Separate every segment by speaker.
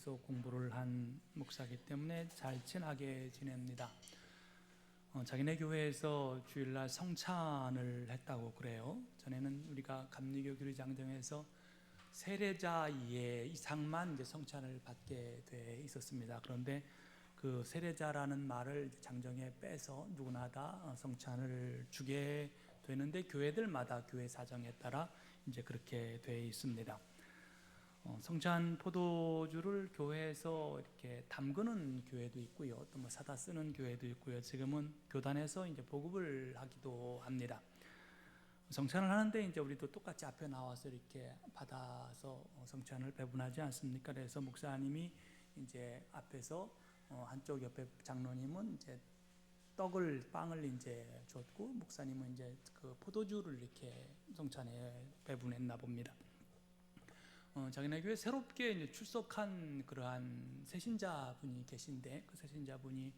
Speaker 1: 계속 공부를 한 목사기 때문에 잘 친하게 지냅니다. 어, 자기네 교회에서 주일날 성찬을 했다고 그래요. 전에는 우리가 감리교 교리장정에서 세례자 이해 이상만 이제 성찬을 받게 돼 있었습니다. 그런데 그 세례자라는 말을 장정에 빼서 누구나 다 어, 성찬을 주게 되는데 교회들마다 교회 사정에 따라 이제 그렇게 돼 있습니다. 어, 성찬 포도주를 교회에서 이렇게 담그는 교회도 있고요, 또 뭐 사다 쓰는 교회도 있고요. 지금은 교단에서 이제 보급을 하기도 합니다. 성찬을 하는데 이제 우리도 똑같이 앞에 나와서 이렇게 받아서 어, 성찬을 배분하지 않습니까? 그래서 목사님이 이제 앞에서 어, 한쪽 옆에 장로님은 이제 떡을 빵을 이제 줬고 목사님은 이제 그 포도주를 이렇게 성찬에 배분했나 봅니다. 어, 자기네 교회 새롭게 출석한 그러한 새신자 분이 계신데 그 새신자 분이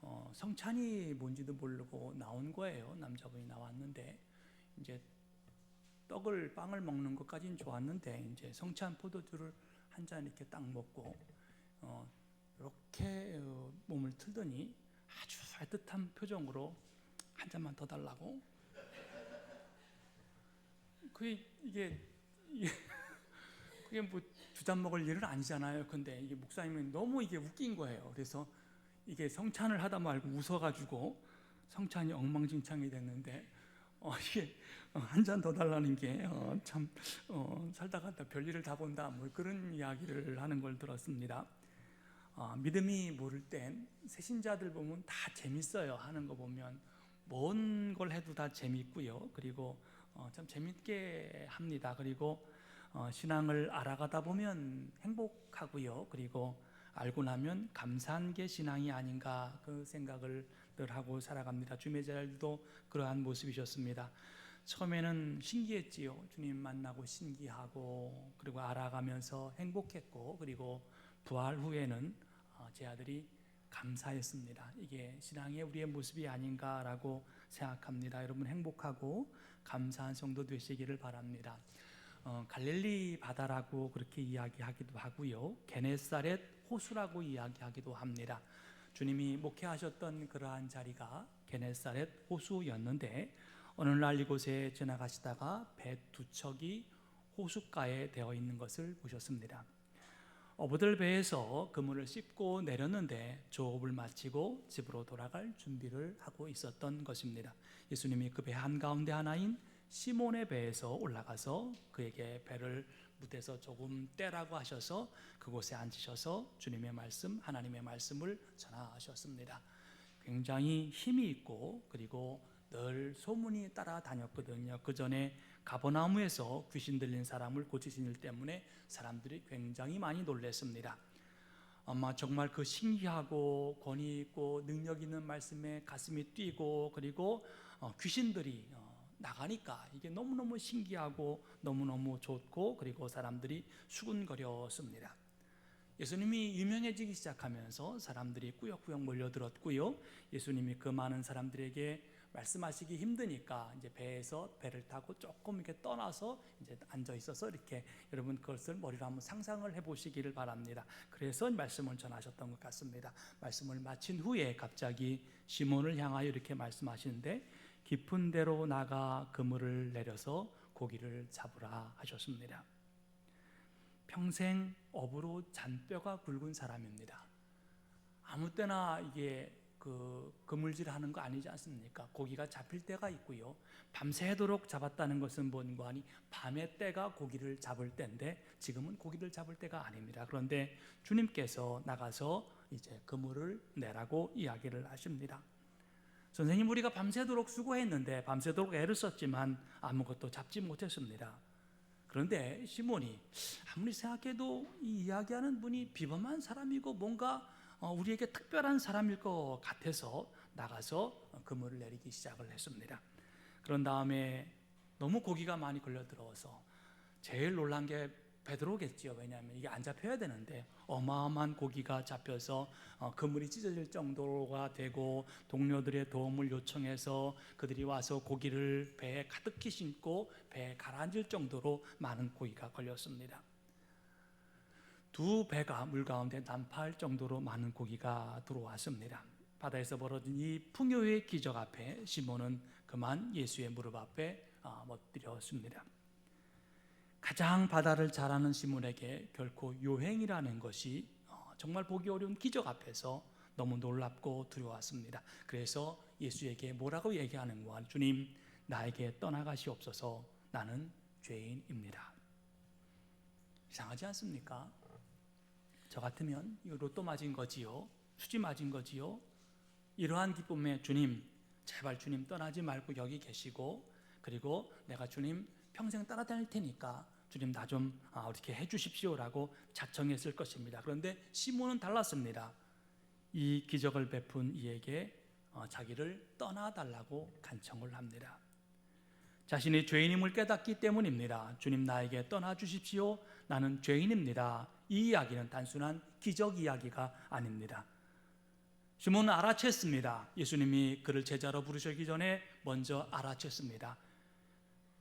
Speaker 1: 어, 성찬이 뭔지도 모르고 나온 거예요. 남자분이 나왔는데 이제 떡을 빵을 먹는 것까지는 좋았는데 이제 성찬 포도주를 한 잔 이렇게 딱 먹고 어, 이렇게 어, 몸을 틀더니 아주 애틋한 표정으로 한 잔만 더 달라고. 그게 이게 이게 그게 뭐 두 잔 먹을 일은 아니잖아요. 근데 이게 목사님은 너무 이게 웃긴 거예요. 그래서 이게 성찬을 하다 말고 웃어가지고 성찬이 엉망진창이 됐는데 어, 이게 한 잔 더 달라는 게참 어, 살다가 별일을 다 본다 뭐 그런 이야기를 하는 걸 들었습니다. 어, 믿음이 모를 땐 새신자들 보면 다 재밌어요. 하는 거 보면 뭔 걸 해도 다 재밌고요. 그리고 어, 참 재밌게 합니다. 그리고 어, 신앙을 알아가다 보면 행복하고요. 그리고 알고 나면 감사한 게 신앙이 아닌가 그 생각을 늘 하고 살아갑니다. 주님의 자들도 그러한 모습이셨습니다. 처음에는 신기했지요. 주님 만나고 신기하고 그리고 알아가면서 행복했고 그리고 부활 후에는 어, 제 아들이 감사했습니다. 이게 신앙의 우리의 모습이 아닌가라고 생각합니다. 여러분 행복하고 감사한 성도 되시기를 바랍니다. 어, 갈릴리 바다라고 그렇게 이야기하기도 하고요. 게네사렛 호수라고 이야기하기도 합니다. 주님이 목회하셨던 그러한 자리가 게네사렛 호수였는데 어느 날 이곳에 지나가시다가 배 두 척이 호숫가에 되어 있는 것을 보셨습니다. 어부들 배에서 그물을 씹고 내렸는데 조업을 마치고 집으로 돌아갈 준비를 하고 있었던 것입니다. 예수님이 그 배 한가운데 하나인 시몬의 배에서 올라가서 그에게 배를 무대서 조금 떼라고 하셔서 그곳에 앉으셔서 주님의 말씀, 하나님의 말씀을 전하셨습니다. 굉장히 힘이 있고 그리고 늘 소문이 따라다녔거든요. 그 전에 가버나움에서 귀신 들린 사람을 고치신 일 때문에 사람들이 굉장히 많이 놀랐습니다. 아마 정말 그 신기하고 권위 있고 능력 있는 말씀에 가슴이 뛰고 그리고 어, 귀신들이 어, 나가니까 이게 너무너무 신기하고 너무너무 좋고 그리고 사람들이 수군거렸습니다. 예수님이 유명해지기 시작하면서 사람들이 꾸역꾸역 몰려들었고요. 예수님이 그 많은 사람들에게 말씀하시기 힘드니까 이제 배에서 배를 타고 조금 이렇게 떠나서 이제 앉아 있어서 이렇게 여러분 그것을 머리로 한번 상상을 해 보시기를 바랍니다. 그래서 말씀을 전하셨던 것 같습니다. 말씀을 마친 후에 갑자기 시몬을 향하여 이렇게 말씀하시는데 깊은 데로 나가 그물을 내려서 고기를 잡으라 하셨습니다. 평생 업으로 잔뼈가 굵은 사람입니다. 아무 때나 이게 그 그물질 하는 거 아니지 않습니까? 고기가 잡힐 때가 있고요. 밤새도록 잡았다는 것은 뭔가 하니 밤의 때가 고기를 잡을 때인데 지금은 고기를 잡을 때가 아닙니다. 그런데 주님께서 나가서 이제 그물을 내라고 이야기를 하십니다. 선생님 우리가 밤새도록 수고했는데 밤새도록 애를 썼지만 아무것도 잡지 못했습니다. 그런데 시몬이 아무리 생각해도 이 이야기하는 분이 비범한 사람이고 뭔가 어, 우리에게 특별한 사람일 것 같아서 나가서 그물을 내리기 시작을 했습니다. 그런 다음에 너무 고기가 많이 걸려 들어와서 제일 놀란 게 베드로겠지요. 왜냐하면 이게 안 잡혀야 되는데 어마어마한 고기가 잡혀서 어, 그물이 찢어질 정도가 되고 동료들의 도움을 요청해서 그들이 와서 고기를 배에 가득히 심고 배에 가라앉을 정도로 많은 고기가 걸렸습니다. 두 배가 물 가운데 난파할 정도로 많은 고기가 들어왔습니다. 바다에서 벌어진 이 풍요의 기적 앞에 시몬은 그만 예수의 무릎 앞에 아, 멋드렸습니다. 가장 바다를 잘 아는 시몬에게 결코 요행이라는 것이 어, 정말 보기 어려운 기적 앞에서 너무 놀랍고 두려웠습니다. 그래서 예수에게 뭐라고 얘기하는가? 주님, 나에게 떠나가시옵소서. 나는 죄인입니다. 이상하지 않습니까? 저 같으면 로또 맞은 거지요. 수지 맞은 거지요. 이러한 기쁨에 주님, 제발 주님 떠나지 말고 여기 계시고 그리고 내가 주님 평생 따라다닐 테니까 주님 나 좀 어떻게 해주십시오라고 자청했을 것입니다. 그런데 시몬은 달랐습니다. 이 기적을 베푼 이에게 어, 자기를 떠나달라고 간청을 합니다. 자신이 죄인임을 깨닫기 때문입니다. 주님 나에게 떠나 주십시오. 나는 죄인입니다. 이 이야기는 단순한 기적 이야기가 아닙니다. 시몬은 알아챘습니다. 예수님이 그를 제자로 부르시기 전에 먼저 알아챘습니다.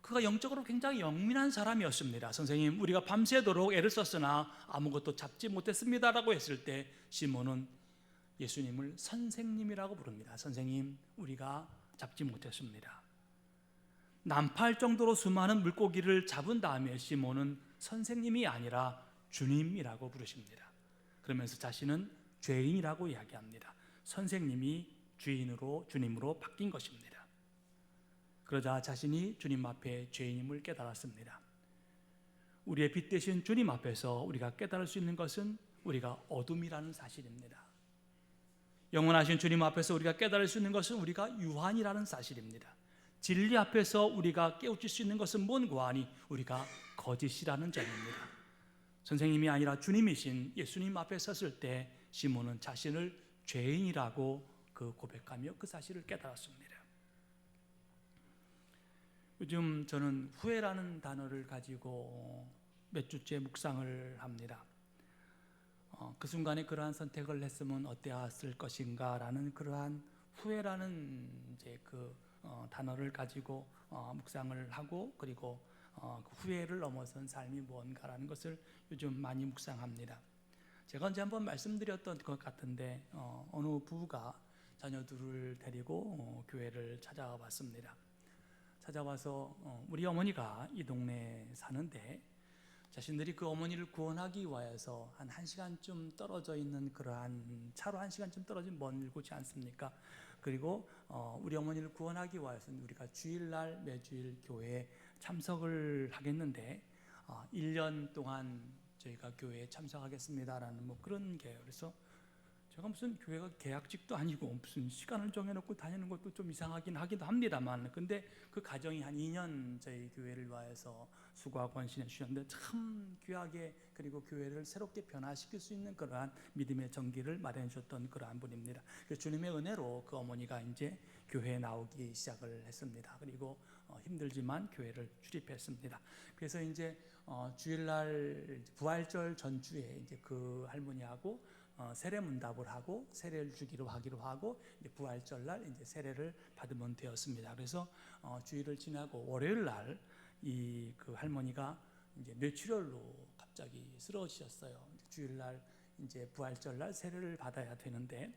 Speaker 1: 그가 영적으로 굉장히 영민한 사람이었습니다. 선생님, 우리가 밤새도록 애를 썼으나 아무것도 잡지 못했습니다라고 했을 때 시몬은 예수님을 선생님이라고 부릅니다. 선생님, 우리가 잡지 못했습니다. 난파할 정도로 수많은 물고기를 잡은 다음에 시몬은 선생님이 아니라 주님이라고 부르십니다. 그러면서 자신은 죄인이라고 이야기합니다. 선생님이 주인으로 주님으로 바뀐 것입니다. 그러자 자신이 주님 앞에 죄인임을 깨달았습니다. 우리의 빛 대신 주님 앞에서 우리가 깨달을 수 있는 것은 우리가 어둠이라는 사실입니다. 영원하신 주님 앞에서 우리가 깨달을 수 있는 것은 우리가 유한이라는 사실입니다. 진리 앞에서 우리가 깨우칠 수 있는 것은 뭔가 하니 우리가 거짓이라는 점입니다. 선생님이 아니라 주님이신 예수님 앞에 섰을 때 시몬은 자신을 죄인이라고 그 고백하며 그 사실을 깨달았습니다. 요즘 저는 후회라는 단어를 가지고 몇 주째 묵상을 합니다. 어, 그 순간에 그러한 선택을 했으면 어땠을 것인가라는 그러한 후회라는 이제 그 어, 단어를 가지고 어, 묵상을 하고 그리고 어, 그 후회를 넘어선 삶이 뭔가라는 것을 요즘 많이 묵상합니다. 제가 언제 한번 말씀드렸던 것 같은데 어, 어느 부부가 자녀들을 데리고 어, 교회를 찾아와 봤습니다. 찾아와서 어, 우리 어머니가 이 동네에 사는데 자신들이 그 어머니를 구원하기 위하여서 한 1시간쯤 떨어져 있는 그러한 차로 1시간쯤 떨어진 먼 곳이 않습니까? 그리고 어, 우리 어머니를 구원하기 위해서는 우리가 주일날 매주일 교회에 참석을 하겠는데 어, 1년 동안 저희가 교회에 참석하겠습니다라는 뭐 그런 게요. 그래서 제가 무슨 교회가 계약직도 아니고 무슨 시간을 정해놓고 다니는 것도 좀 이상하긴 하기도 합니다만 근데 그 가정이 한 2년 저희 교회를 위해서 수고하고 헌신해 주셨는데 참 귀하게 그리고 교회를 새롭게 변화시킬 수 있는 그러한 믿음의 전기를 마련해 주셨던 그러한 분입니다. 주님의 은혜로 그 어머니가 이제 교회에 나오기 시작을 했습니다. 그리고 어, 힘들지만 교회를 출입했습니다. 그래서 이제 어, 주일날 부활절 전주에 이제 그 할머니하고 어, 세례 문답을 하고 세례를 주기로 하기로 하고 이제 부활절 날 이제 세례를 받으면 되었습니다. 그래서 어, 주일을 지나고 월요일 날 이 그 할머니가 이제 뇌출혈로 갑자기 쓰러지셨어요. 주일 날 이제 부활절 날 세례를 받아야 되는데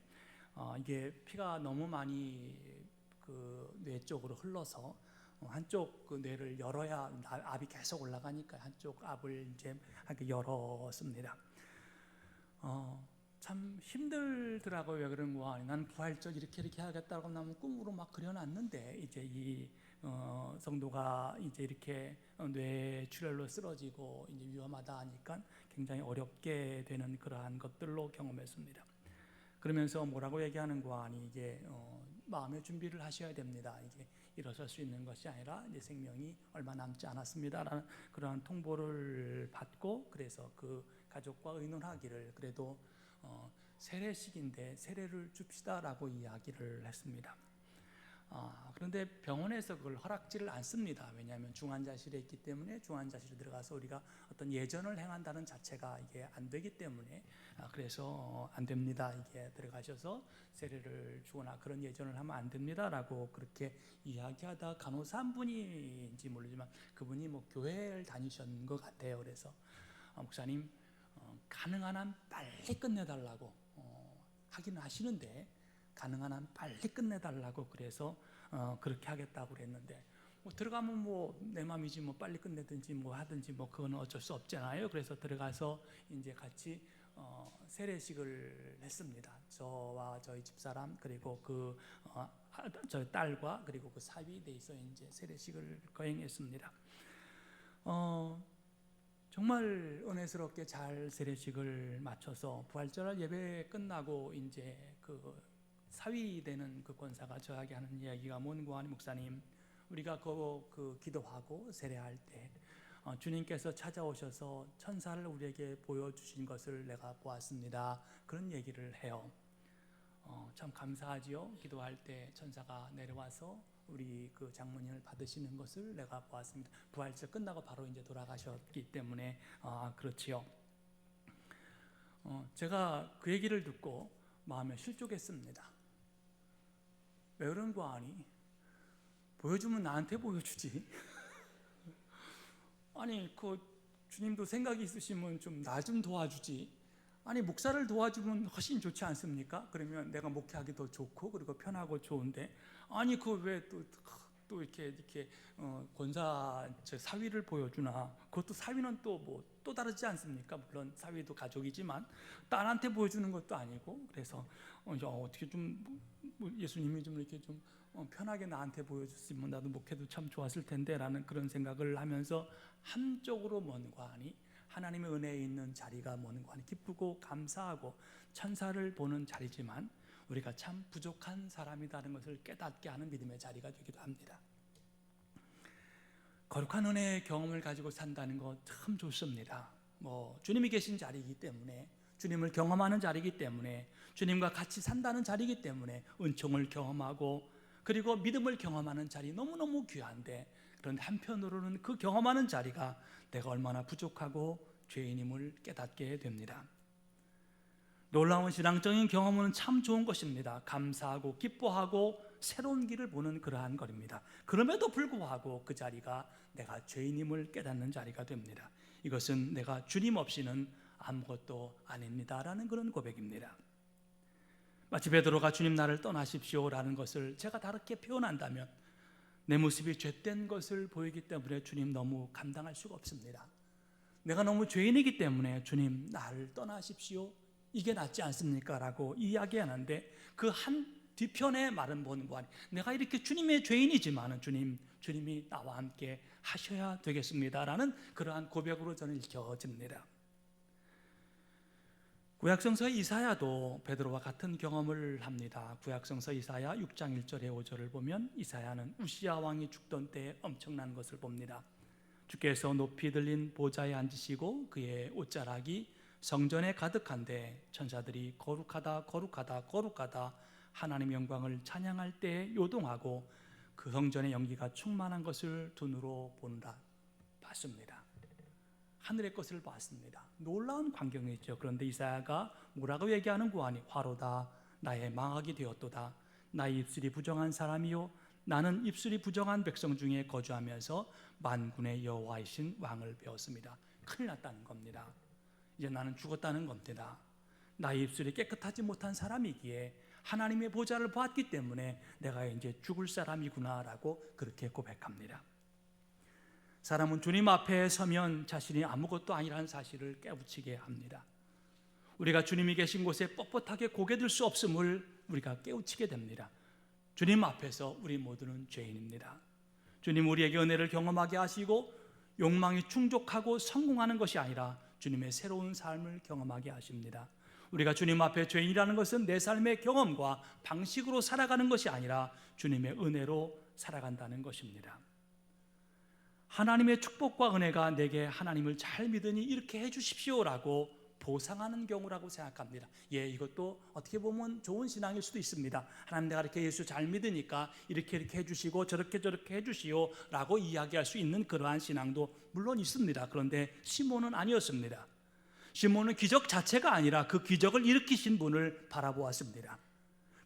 Speaker 1: 어, 이게 피가 너무 많이 그 뇌 쪽으로 흘러서 어, 한쪽 그 뇌를 열어야 압이 계속 올라가니까 한쪽 압을 이제 열었습니다. 어, 참 힘들더라고요. 왜 그런 거 아니? 난 부활절 이렇게 이렇게 하겠다고 나면 꿈으로 막 그려놨는데 이제 이 어, 성도가 이제 이렇게 뇌 출혈로 쓰러지고 이제 위험하다 하니까 굉장히 어렵게 되는 그러한 것들로 경험했습니다. 그러면서 뭐라고 얘기하는 거 아니 이게 어, 마음의 준비를 하셔야 됩니다. 이게 일어설 수 있는 것이 아니라 이제 생명이 얼마 남지 않았습니다라는 그러한 통보를 받고 그래서 그 가족과 의논하기를 그래도 어, 세례식인데 세례를 줍시다라고 이야기를 했습니다. 아, 그런데 병원에서 그걸 허락지를 않습니다. 왜냐하면 중환자실에 있기 때문에 중환자실에 들어가서 우리가 어떤 예전을 행한다는 자체가 이게 안 되기 때문에 아, 그래서 어, 안 됩니다. 이게 들어가셔서 세례를 주거나 그런 예전을 하면 안 됩니다라고 그렇게 이야기하다 간호사 한 분인지 모르지만 그분이 뭐 교회를 다니셨는 것 같아요. 그래서 아, 목사님 어, 가능한 한 빨리 끝내달라고 어, 하기는 하시는데 가능한 한 빨리 끝내달라고 그래서 어, 그렇게 하겠다고 그랬는데 뭐 들어가면 뭐내 마음이지 뭐 빨리 끝내든지 뭐 하든지 뭐 그거는 어쩔 수 없잖아요. 그래서 들어가서 이제 같이 어, 세례식을 했습니다. 저와 저희 집사람 그리고 그 어, 아, 저희 딸과 그리고 그 사위 돼서 이제 세례식을 거행했습니다. 어, 정말 은혜스럽게 잘 세례식을 마쳐서 부활절 예배 끝나고 이제 그 사위 되는 그 권사가 저에게 하는 이야기가 뭔고하니 목사님 우리가 그, 그 기도하고 세례할 때 어, 주님께서 찾아오셔서 천사를 우리에게 보여주신 것을 내가 보았습니다. 그런 얘기를 해요. 어, 참 감사하지요. 기도할 때 천사가 내려와서 우리 그 장모님을 받으시는 것을 내가 보았습니다. 부활절 끝나고 바로 이제 돌아가셨기 때문에 아 그렇지요. 어, 제가 그 얘기를 듣고 마음에 실족했습니다. 왜 그런 거 아니? 보여주면 나한테 보여주지. 아니 그 주님도 생각이 있으시면 좀 나 좀 도와주지. 아니 목사를 도와주면 훨씬 좋지 않습니까? 그러면 내가 목회하기 더 좋고 그리고 편하고 좋은데 아니 그 왜 또 또 이렇게 이렇게 어, 권사 저 사위를 보여주나 그것도 사위는 또 뭐 또 다르지 않습니까? 물론 사위도 가족이지만 딸한테 보여주는 것도 아니고 그래서 어, 야, 어떻게 좀 뭐, 예수님이 좀 이렇게 좀 어, 편하게 나한테 보여줬으면 나도 목회도 참 좋았을 텐데라는 그런 생각을 하면서 한쪽으로 먼과하니 하나님의 은혜에 있는 자리가 뭔가하니 기쁘고 감사하고 천사를 보는 자리지만 우리가 참 부족한 사람이라는 것을 깨닫게 하는 믿음의 자리가 되기도 합니다. 거룩한 은혜의 경험을 가지고 산다는 것 참 좋습니다. 뭐 주님이 계신 자리이기 때문에 주님을 경험하는 자리이기 때문에 주님과 같이 산다는 자리이기 때문에 은총을 경험하고 그리고 믿음을 경험하는 자리 너무너무 귀한데 그런데 한편으로는 그 경험하는 자리가 내가 얼마나 부족하고 죄인임을 깨닫게 됩니다. 놀라운 신앙적인 경험은 참 좋은 것입니다. 감사하고 기뻐하고 새로운 길을 보는 그러한 것입니다. 그럼에도 불구하고 그 자리가 내가 죄인임을 깨닫는 자리가 됩니다. 이것은 내가 주님 없이는 아무것도 아닙니다라는 그런 고백입니다. 마치 베드로가 주님 나를 떠나십시오라는 것을 제가 다르게 표현한다면 내 모습이 죄된 것을 보이기 때문에 주님 너무 감당할 수가 없습니다. 내가 너무 죄인이기 때문에 주님 나를 떠나십시오. 이게 낫지 않습니까? 라고 이야기하는데 그 한 뒤편의 말은 아니 내가 이렇게 주님의 죄인이지만은 주님 주님이 나와 함께 하셔야 되겠습니다 라는 그러한 고백으로 저는 읽혀집니다. 구약성서 이사야도 베드로와 같은 경험을 합니다. 구약성서 이사야 6장 1절에 5절을 보면 이사야는 우시아 왕이 죽던 때에 엄청난 것을 봅니다. 주께서 높이 들린 보좌에 앉으시고 그의 옷자락이 성전에 가득한데 천사들이 거룩하다 거룩하다 거룩하다 하나님 영광을 찬양할 때 요동하고 그 성전의 연기가 충만한 것을 눈으로 본다 봤습니다. 하늘의 것을 봤습니다. 놀라운 광경이죠. 그런데 이사야가 뭐라고 얘기하는 구하니 화로다 나의 망하게 되었도다 나의 입술이 부정한 사람이요 나는 입술이 부정한 백성 중에 거주하면서 만군의 여호와이신 왕을 배웠습니다. 큰일 났다는 겁니다. 이제 나는 죽었다는 겁니다. 나의 입술이 깨끗하지 못한 사람이기에 하나님의 보좌를 보았기 때문에 내가 이제 죽을 사람이구나라고 그렇게 고백합니다. 사람은 주님 앞에 서면 자신이 아무것도 아니라는 사실을 깨우치게 합니다. 우리가 주님이 계신 곳에 뻣뻣하게 고개 들 수 없음을 우리가 깨우치게 됩니다. 주님 앞에서 우리 모두는 죄인입니다. 주님 우리에게 은혜를 경험하게 하시고 욕망이 충족하고 성공하는 것이 아니라 주님의 새로운 삶을 경험하게 하십니다. 우리가 주님 앞에 죄인이라는 것은 내 삶의 경험과 방식으로 살아가는 것이 아니라 주님의 은혜로 살아간다는 것입니다. 하나님의 축복과 은혜가 내게 하나님을 잘 믿으니 이렇게 해 주십시오라고 보상하는 경우라고 생각합니다. 예, 이것도 어떻게 보면 좋은 신앙일 수도 있습니다. 하나님 내가 이렇게 예수 잘 믿으니까 이렇게 이렇게 해주시고 저렇게 저렇게 해주시오 라고 이야기할 수 있는 그러한 신앙도 물론 있습니다. 그런데 시몬은 아니었습니다. 시몬은 기적 자체가 아니라 그 기적을 일으키신 분을 바라보았습니다.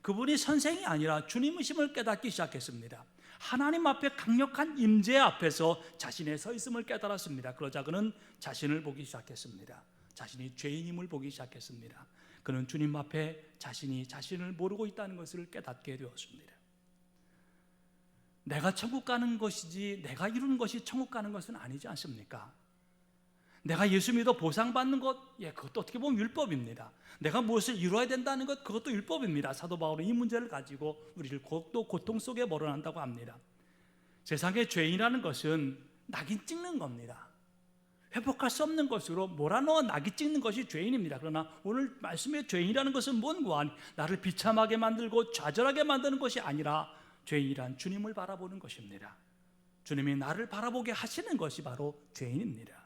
Speaker 1: 그분이 선생이 아니라 주님의심을 깨닫기 시작했습니다. 하나님 앞에 강력한 임재 앞에서 자신의 서 있음을 깨달았습니다. 그러자 그는 자신을 보기 시작했습니다. 자신이 죄인임을 보기 시작했습니다. 그는 주님 앞에 자신이 자신을 모르고 있다는 것을 깨닫게 되었습니다. 내가 천국 가는 것이지 내가 이루는 것이 천국 가는 것은 아니지 않습니까? 내가 예수 믿어 보상받는 것, 예, 그것도 어떻게 보면 율법입니다. 내가 무엇을 이루어야 된다는 것, 그것도 율법입니다. 사도 바울은 이 문제를 가지고 우리를 또 고통 속에 몰아난다고 합니다. 세상의 죄인이라는 것은 낙인 찍는 겁니다. 회복할 수 없는 것으로 몰아넣어 낙이 찍는 것이 죄인입니다. 그러나 오늘 말씀의 죄인이라는 것은 뭔가 나를 비참하게 만들고 좌절하게 만드는 것이 아니라 죄인이란 주님을 바라보는 것입니다. 주님이 나를 바라보게 하시는 것이 바로 죄인입니다.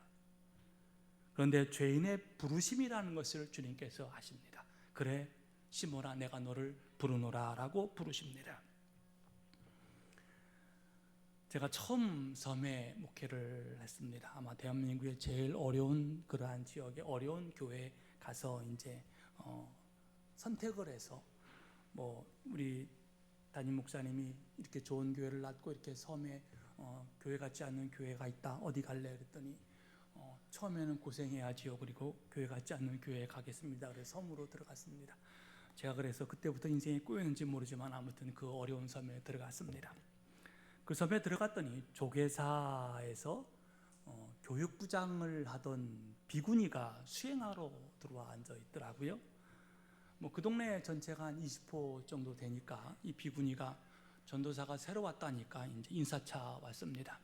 Speaker 1: 그런데 죄인의 부르심이라는 것을 주님께서 하십니다. 그래 시모나 내가 너를 부르노라라고 부르십니다. 제가 처음 섬에 목회를 했습니다. 아마 대한민국의 제일 어려운 그러한 지역의 어려운 교회 가서 이제 어, 선택을 해서 뭐 우리 담임 목사님이 이렇게 좋은 교회를 낳고 이렇게 섬에 어, 교회 같지 않는 교회가 있다 어디 갈래? 그랬더니 어, 처음에는 고생해야지요 그리고 교회 같지 않는 교회에 가겠습니다. 그래서 섬으로 들어갔습니다. 제가 그래서 그때부터 인생이 꼬였는지 모르지만 아무튼 그 어려운 섬에 들어갔습니다 그 섬에 들어갔더니 조계사에서 어, 교육부장을 하던 비구니가 수행하러 들어와 앉아 있더라고요. 뭐 그 동네 전체가 한 20호 정도 되니까 이 비구니가 전도사가 새로 왔다니까 이제 인사차 왔습니다.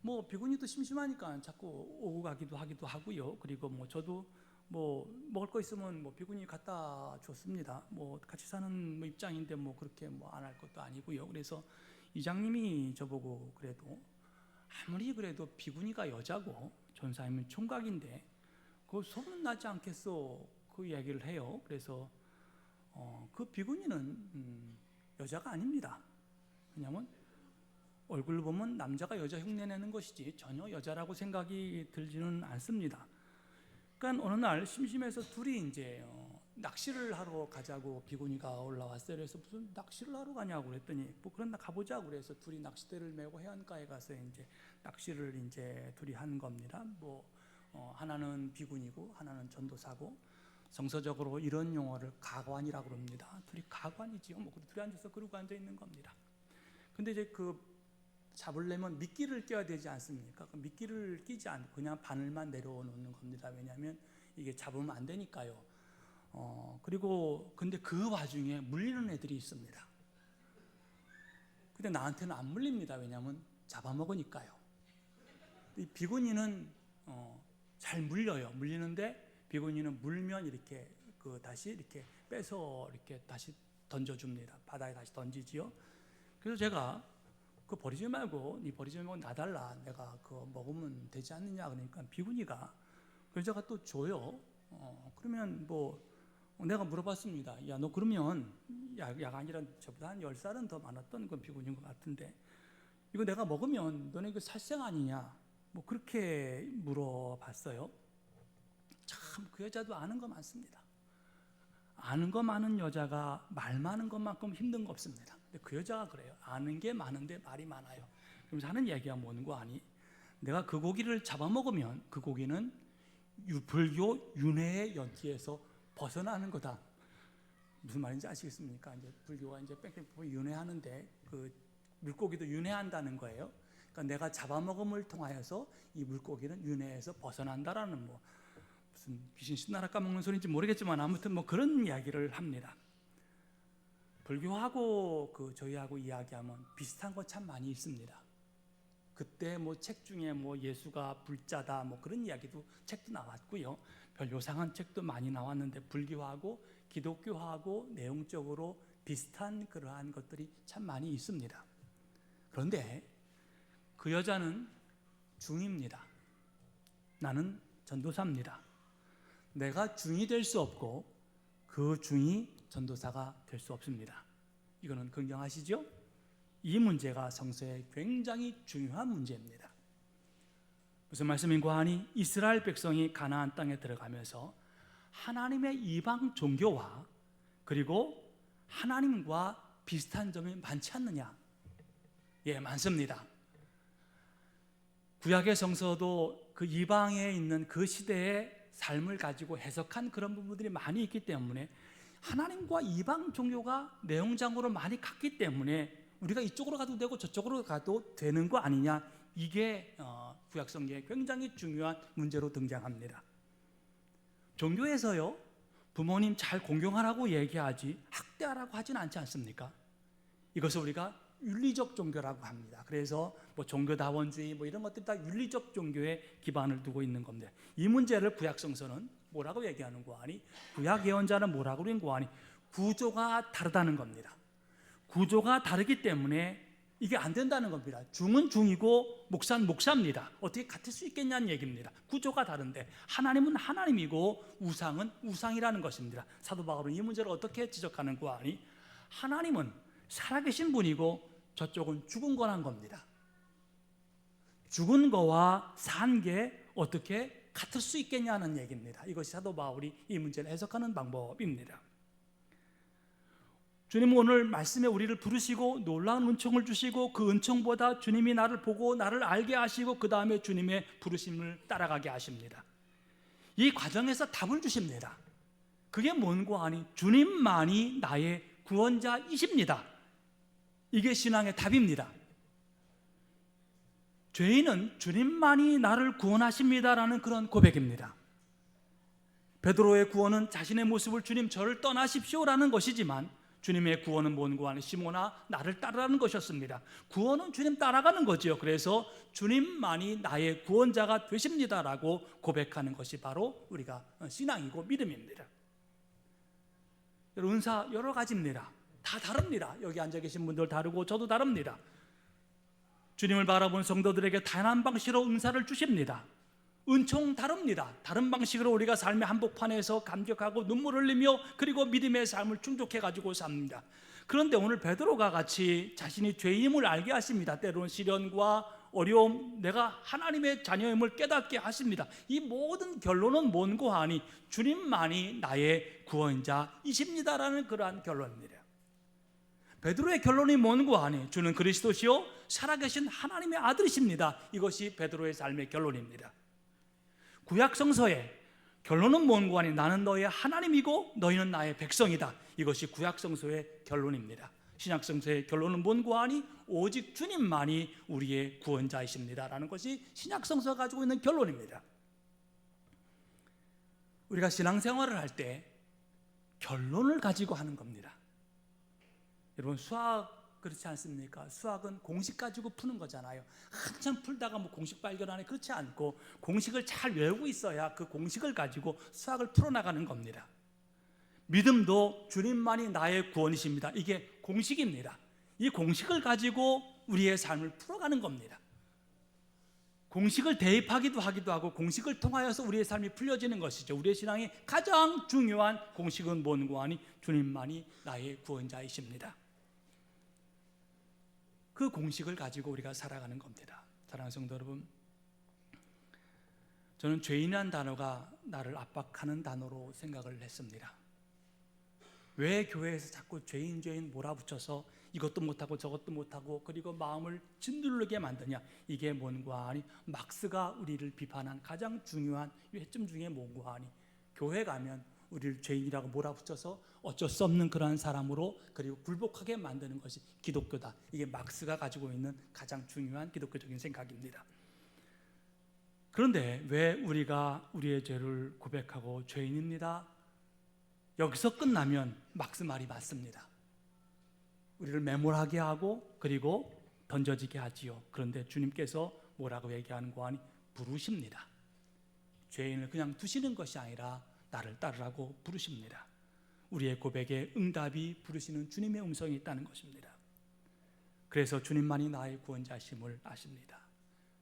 Speaker 1: 뭐 비구니도 심심하니까 자꾸 오고 가기도 하기도 하고요. 그리고 뭐 저도 뭐 먹을 거 있으면 뭐 비구니 갖다 줬습니다. 뭐 같이 사는 뭐 입장인데 뭐 그렇게 뭐 안 할 것도 아니고요. 그래서 이장님이 저보고 그래도 아무리 그래도 비구니가 여자고 전사님은 총각인데 그 소문 나지 않겠소 그 이야기를 해요. 그래서 어, 그 비구니는 음, 여자가 아닙니다. 왜냐하면 얼굴 보면 남자가 여자 흉내 내는 것이지 전혀 여자라고 생각이 들지는 않습니다. 그러니까 어느 날 심심해서 둘이 이제 어, 낚시를 하러 가자고 비구니가 올라왔어요. 그래서 무슨 낚시를 하러 가냐고 그랬더니 뭐 그런 날 가보자고 그래서 둘이 낚싯대를 메고 해안가에 가서 이제 낚시를 이제 둘이 한 겁니다. 뭐 어, 하나는 비구니고 하나는 전도사고 정서적으로 이런 용어를 가관이라고 그럽니다. 둘이 가관이지요. 뭐 둘이 앉아서 그러고 앉아 있는 겁니다. 근데 이제 그 잡으려면 미끼를 껴야 되지 않습니까? 그 미끼를 끼지 않고 그냥 바늘만 내려놓는 겁니다. 왜냐하면 이게 잡으면 안 되니까요. 어, 그리고 근데 그 와중에 물리는 애들이 있습니다. 근데 나한테는 안 물립니다. 왜냐하면 잡아먹으니까요. 이 비구니는 어, 잘 물려요. 물리는데 비구니는 물면 이렇게 그 다시 이렇게 빼서 이렇게 다시 던져줍니다. 바다에 다시 던지지요. 그래서 제가 그 버리지 말고 네 버리지 말고 나달라 내가 그 먹으면 되지 않느냐 그러니까 비구니가 그래서 제가 또 줘요. 어, 그러면 뭐 내가 물어봤습니다. 야 너 그러면 약, 약 아니라 저보다 한열 살은 더 많았던 건 비구니인 것 같은데 이거 내가 먹으면 너네 이거 살생 아니냐? 뭐 그렇게 물어봤어요. 참 그 여자도 아는 거 많습니다. 아는 거 많은 여자가 말 많은 것만큼 힘든 거 없습니다. 근데 그 여자가 그래요. 아는 게 많은데 말이 많아요. 그러면서 하는 얘기가 뭐는 거 아니? 내가 그 고기를 잡아먹으면 그 고기는 유, 불교 윤회의 연기에서 벗어나는 거다. 무슨 말인지 아시겠습니까? 이제 불교가 이제 뺑뺑 윤회하는데 그 물고기도 윤회한다는 거예요. 그러니까 내가 잡아먹음을 통하여서 이 물고기는 윤회에서 벗어난다라는 뭐 무슨 귀신 신나라 까먹는 소리인지 모르겠지만 아무튼 뭐 그런 이야기를 합니다. 불교하고 그 저희하고 이야기하면 비슷한 거참 많이 있습니다. 그때 뭐 책 중에 뭐 예수가 불자다 뭐 그런 이야기도 책도 나왔고요. 별 요상한 책도 많이 나왔는데 불교하고 기독교하고 내용적으로 비슷한 그러한 것들이 참 많이 있습니다. 그런데 그 여자는 중입니다. 나는 전도사입니다. 내가 중이 될 수 없고 그 중이 전도사가 될 수 없습니다. 이거는 긍정하시죠? 이 문제가 성서에 굉장히 중요한 문제입니다. 무슨 말씀인고 하니 이스라엘 백성이 가나안 땅에 들어가면서 하나님의 이방 종교와 그리고 하나님과 비슷한 점이 많지 않느냐? 예, 많습니다. 구약의 성서도 그 이방에 있는 그 시대의 삶을 가지고 해석한 그런 부분들이 많이 있기 때문에 하나님과 이방 종교가 내용장으로 많이 같기 때문에 우리가 이쪽으로 가도 되고 저쪽으로 가도 되는 거 아니냐 이게 어, 구약성경에 굉장히 중요한 문제로 등장합니다. 종교에서요 부모님 잘 공경하라고 얘기하지 학대하라고 하진 않지 않습니까? 이것을 우리가 윤리적 종교라고 합니다. 그래서 뭐 종교다원주의 뭐 이런 것들이 다 윤리적 종교에 기반을 두고 있는 겁니다. 이 문제를 구약성서는 뭐라고 얘기하는 거 아니? 구약 예언자는 뭐라고 그런 거 아니? 구조가 다르다는 겁니다. 구조가 다르기 때문에 이게 안 된다는 겁니다. 중은 중이고 목사는 목사입니다. 어떻게 같을 수 있겠냐는 얘기입니다. 구조가 다른데 하나님은 하나님이고 우상은 우상이라는 것입니다. 사도 바울은 이 문제를 어떻게 지적하는 거 아니? 하나님은 살아계신 분이고 저쪽은 죽은 거란 겁니다. 죽은 거와 산 게 어떻게 같을 수 있겠냐는 얘기입니다. 이것이 사도 바울이 이 문제를 해석하는 방법입니다. 주님은 오늘 말씀에 우리를 부르시고 놀라운 은총을 주시고 그 은총보다 주님이 나를 보고 나를 알게 하시고 그 다음에 주님의 부르심을 따라가게 하십니다. 이 과정에서 답을 주십니다. 그게 뭔고 하니 주님만이 나의 구원자이십니다. 이게 신앙의 답입니다. 죄인은 주님만이 나를 구원하십니다라는 그런 고백입니다. 베드로의 구원은 자신의 모습을 주님 저를 떠나십시오라는 것이지만 주님의 구원은 뭔고 하니 시모나 나를 따르라는 것이었습니다. 구원은 주님 따라가는 거지요. 그래서 주님만이 나의 구원자가 되십니다라고 고백하는 것이 바로 우리가 신앙이고 믿음입니다. 은사 여러 가지입니다. 다 다릅니다. 여기 앉아 계신 분들 다르고 저도 다릅니다. 주님을 바라본 성도들에게 다양한 방식으로 은사를 주십니다. 은총 다릅니다. 다른 방식으로 우리가 삶의 한복판에서 감격하고 눈물 흘리며 그리고 믿음의 삶을 충족해 가지고 삽니다. 그런데 오늘 베드로가 같이 자신이 죄임을 알게 하십니다. 때로는 시련과 어려움, 내가 하나님의 자녀임을 깨닫게 하십니다. 이 모든 결론은 뭔고 하니 주님만이 나의 구원자이십니다라는 그러한 결론입니다. 베드로의 결론이 뭔고 하니 주는 그리스도시요 살아계신 하나님의 아들이십니다. 이것이 베드로의 삶의 결론입니다. 구약 성서에 결론은 뭔고 하니 나는 너의 하나님이고 너희는 나의 백성이다. 이것이 구약 성서의 결론입니다. 신약 성서의 결론은 뭔고 하니 오직 주님만이 우리의 구원자이십니다라는 것이 신약 성서가 가지고 있는 결론입니다. 우리가 신앙생활을 할 때 결론을 가지고 하는 겁니다. 여러분 수학 그렇지 않습니까? 수학은 공식 가지고 푸는 거잖아요. 한참 풀다가 뭐 공식 발견하네 그렇지 않고 공식을 잘 외우고 있어야 그 공식을 가지고 수학을 풀어나가는 겁니다. 믿음도 주님만이 나의 구원이십니다. 이게 공식입니다. 이 공식을 가지고 우리의 삶을 풀어가는 겁니다. 공식을 대입하기도 하기도 하고 공식을 통하여서 우리의 삶이 풀려지는 것이죠. 우리의 신앙의 가장 중요한 공식은 뭔고 하니 주님만이 나의 구원자이십니다. 그 공식을 가지고 우리가 살아가는 겁니다. 사랑하는 성도 여러분, 저는 죄인이란 단어가 나를 압박하는 단어로 생각을 했습니다. 왜 교회에서 자꾸 죄인 죄인 몰아붙여서 이것도 못하고 저것도 못하고 그리고 마음을 짓누르게 만드냐 이게 뭔가 하니 막스가 우리를 비판한 가장 중요한 회점 중에 뭔가 하니 교회 가면 우리를 죄인이라고 몰아붙여서 어쩔 수 없는 그러한 사람으로 그리고 굴복하게 만드는 것이 기독교다. 이게 막스가 가지고 있는 가장 중요한 기독교적인 생각입니다. 그런데 왜 우리가 우리의 죄를 고백하고 죄인입니다. 여기서 끝나면 막스 말이 맞습니다. 우리를 매몰하게 하고 그리고 던져지게 하지요. 그런데 주님께서 뭐라고 얘기하는 거 아니 부르십니다. 죄인을 그냥 두시는 것이 아니라 나를 따르라고 부르십니다. 우리의 고백에 응답이 부르시는 주님의 음성이 있다는 것입니다. 그래서 주님만이 나의 구원자심을 아십니다.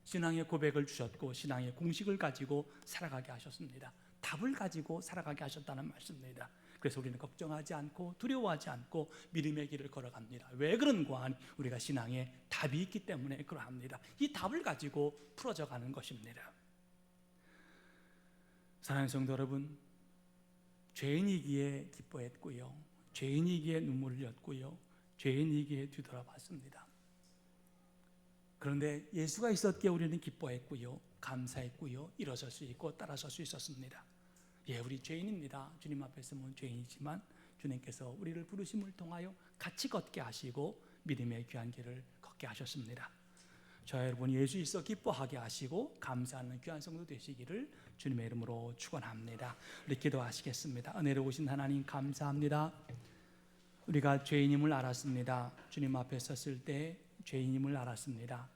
Speaker 1: 신앙의 고백을 주셨고 신앙의 공식을 가지고 살아가게 하셨습니다. 답을 가지고 살아가게 하셨다는 말씀입니다. 그래서 우리는 걱정하지 않고 두려워하지 않고 믿음의 길을 걸어갑니다. 왜 그런가 하니 우리가 신앙에 답이 있기 때문에 그러합니다. 이 답을 가지고 풀어져 가는 것입니다. 사랑하는 성도 여러분, 죄인이기에 기뻐했고요. 죄인이기에 눈물을 흘렸고요. 죄인이기에 뒤돌아봤습니다. 그런데 예수가 있었기에 우리는 기뻐했고요. 감사했고요. 일어설 수 있고 따라설 수 있었습니다. 예, 우리 죄인입니다. 주님 앞에 서면 죄인이지만 주님께서 우리를 부르심을 통하여 같이 걷게 하시고 믿음의 귀한 길을 걷게 하셨습니다. 저 여러분 예수 있어 기뻐하게 하시고 감사하는 귀한 성도 되시기를 주님의 이름으로 축원합니다. 우리 기도하시겠습니다. 은혜로 오신 하나님 감사합니다. 우리가 죄인임을 알았습니다. 주님 앞에 섰을 때 죄인임을 알았습니다.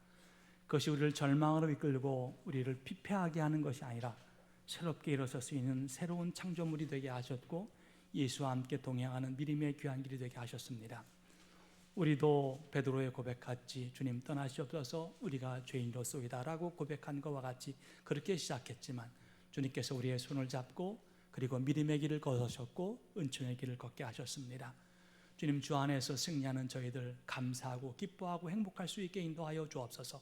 Speaker 1: 그것이 우리를 절망으로 이끌고 우리를 피폐하게 하는 것이 아니라 새롭게 일어설 수 있는 새로운 창조물이 되게 하셨고 예수와 함께 동행하는 믿음의 귀한 길이 되게 하셨습니다. 우리도 베드로의 고백같이 주님 떠나시옵소서 우리가 죄인로소이다라고 고백한 것과 같이 그렇게 시작했지만 주님께서 우리의 손을 잡고 그리고 믿음의 길을 걸으셨고 은총의 길을 걷게 하셨습니다. 주님 주 안에서 승리하는 저희들 감사하고 기뻐하고 행복할 수 있게 인도하여 주옵소서.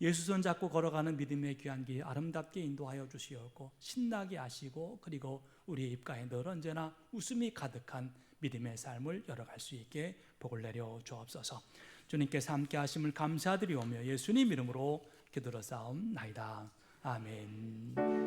Speaker 1: 예수 손 잡고 걸어가는 믿음의 귀한 길 아름답게 인도하여 주시옵고 신나게 하시고 그리고 우리 입가에 늘 언제나 웃음이 가득한 믿음의 삶을 열어갈 수 있게 복을 내려 주옵소서. 주님께서 함께 하심을 감사드리오며 예수님 이름으로 기도로 싸움 나이다. 아멘.